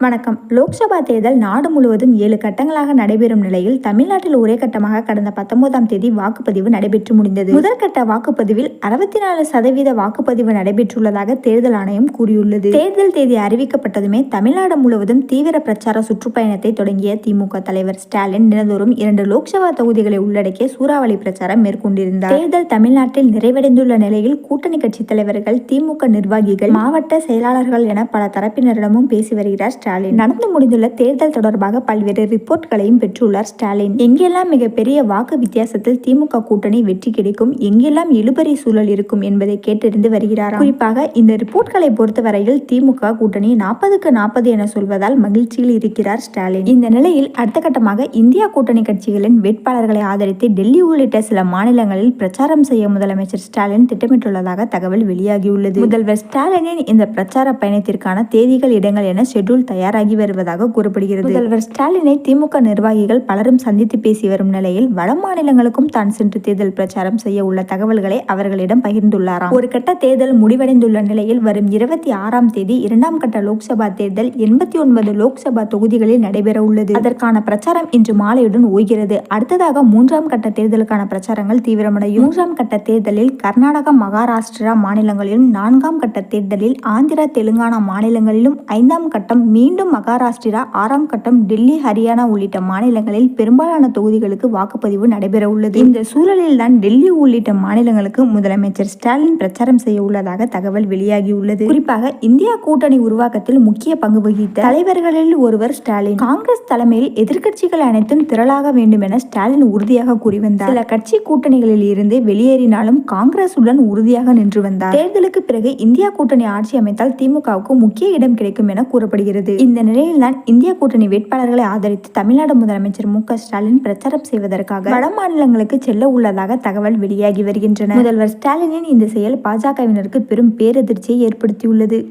வணக்கம். லோக்சபா தேர்தல் நாடு முழுவதும் ஏழு கட்டங்களாக நடைபெறும் நிலையில் தமிழ்நாட்டில் ஒரே கட்டமாக கடந்த பத்தொன்பதாம் தேதி வாக்குப்பதிவு நடைபெற்று முடிந்தது. முதற்கட்ட வாக்குப்பதிவில் அறுபத்தி நாலு சதவீத வாக்குப்பதிவு நடைபெற்றுள்ளதாக தேர்தல் ஆணையம் கூறியுள்ளது. தேர்தல் தேதி அறிவிக்கப்பட்டதுமே தமிழ்நாடு முழுவதும் தீவிர பிரச்சார சுற்றுப்பயணத்தை தொடங்கிய திமுக தலைவர் ஸ்டாலின் தினந்தோறும் இரண்டு லோக்சபா தொகுதிகளை உள்ளடக்கிய சூறாவளி பிரச்சாரம் மேற்கொண்டிருந்தார். தேர்தல் தமிழ்நாட்டில் நிறைவடைந்துள்ள நிலையில் கூட்டணி கட்சி தலைவர்கள் திமுக நிர்வாகிகள் மாவட்ட செயலாளர்கள் என பல தரப்பினரிடமும் பேசி வருகிறார் ஸ்டாலின். நடந்து முடிந்துள்ள தேர்தல் தொடர்பாக பல்வேறு ரிப்போர்ட்களையும் பெற்றுள்ளார் ஸ்டாலின். எங்கெல்லாம் மிகப்பெரிய வாக்கு வித்தியாசத்தில் திமுக கூட்டணி வெற்றி கிடைக்கும் எங்கெல்லாம் இழுபறி சூழல் இருக்கும் என்பதை கேட்டறிந்து வருகிறார் குறிப்பாக இந்த ரிப்போர்ட்களை பொறுத்தவரையில் திமுக கூட்டணி நாற்பதுக்கு நாற்பது என சொல்வதால் மகிழ்ச்சியில் இருக்கிறார் ஸ்டாலின். இந்த நிலையில் அடுத்த கட்டமாக இந்தியா கூட்டணி கட்சிகளின் வேட்பாளர்களை ஆதரித்து டெல்லி உள்ளிட்ட சில மாநிலங்களில் பிரச்சாரம் செய்ய முதலமைச்சர் ஸ்டாலின் திட்டமிட்டுள்ளதாக தகவல் வெளியாகியுள்ளது. முதல்வர் ஸ்டாலினின் இந்த பிரச்சார பயணத்திற்கான தேதிகள் இடங்கள் என ஷெட்யூல் தயாராகி வருவதாக கூறப்படுகிறது. முதல்வர் ஸ்டாலினை திமுக நிர்வாகிகள் பலரும் சந்தித்து பேசி வரும் நிலையில் வட மாநிலங்களுக்கும் தான் சென்று தேர்தல் பிரச்சாரம் செய்ய உள்ள தகவல்களை அவர்களிடம் பகிர்ந்துள்ளாராம். ஒரு கட்ட தேர்தல் முடிவடைந்துள்ள நிலையில் வரும் இருபத்தி ஆறாம் தேதி இரண்டாம் கட்ட லோக்சபா தேர்தல் எண்பத்தி ஒன்பது லோக்சபா தொகுதிகளில் நடைபெற உள்ளது. அதற்கான பிரச்சாரம் இன்று மாலையுடன் ஓய்கிறது. அடுத்ததாக மூன்றாம் கட்ட தேர்தலுக்கான பிரச்சாரங்கள் தீவிரமடையும். மூன்றாம் கட்ட தேர்தலில் கர்நாடகா மகாராஷ்டிரா மாநிலங்களிலும் நான்காம் கட்ட தேர்தலில் ஆந்திரா தெலுங்கானா மாநிலங்களிலும் ஐந்தாம் கட்டம் மீண்டும் மகாராஷ்டிரா ஆறாம் கட்டம் டெல்லி ஹரியானா உள்ளிட்ட மாநிலங்களில் பெரும்பாலான தொகுதிகளுக்கு வாக்குப்பதிவு நடைபெற உள்ளது இந்த சூழலில் தான் டெல்லி உள்ளிட்ட மாநிலங்களுக்கு முதலமைச்சர் ஸ்டாலின் பிரச்சாரம் செய்ய உள்ளதாக தகவல் வெளியாகியுள்ளது. குறிப்பாக இந்தியா கூட்டணி உருவாக்கத்தில் முக்கிய பங்கு வகித்த தலைவர்களில் ஒருவர் ஸ்டாலின். காங்கிரஸ் தலைமையில் எதிர்க்கட்சிகள் அனைத்தும் திரளாக வேண்டும் என ஸ்டாலின் உறுதியாக கூறி வந்தார். சில கட்சி கூட்டணிகளில் இருந்து வெளியேறினாலும் காங்கிரசுடன் உறுதியாக நின்று வந்தார். தேர்தலுக்கு பிறகு இந்தியா கூட்டணி ஆட்சி அமைத்தால் திமுகவுக்கு முக்கிய இடம் கிடைக்கும் என கூறப்படுகிறது. இந்த நிலையில்தான் இந்திய கூட்டணி வேட்பாளர்களை ஆதரித்து தமிழ்நாடு முதலமைச்சர் மு ஸ்டாலின் பிரச்சாரம் செய்வதற்காக வட மாநிலங்களுக்கு செல்ல உள்ளதாக தகவல் வெளியாகி வருகின்றன. முதல்வர் ஸ்டாலினின் இந்த செயல் பாஜகவினருக்கு பெரும் பேரதிர்ச்சியை ஏற்படுத்தியுள்ளது.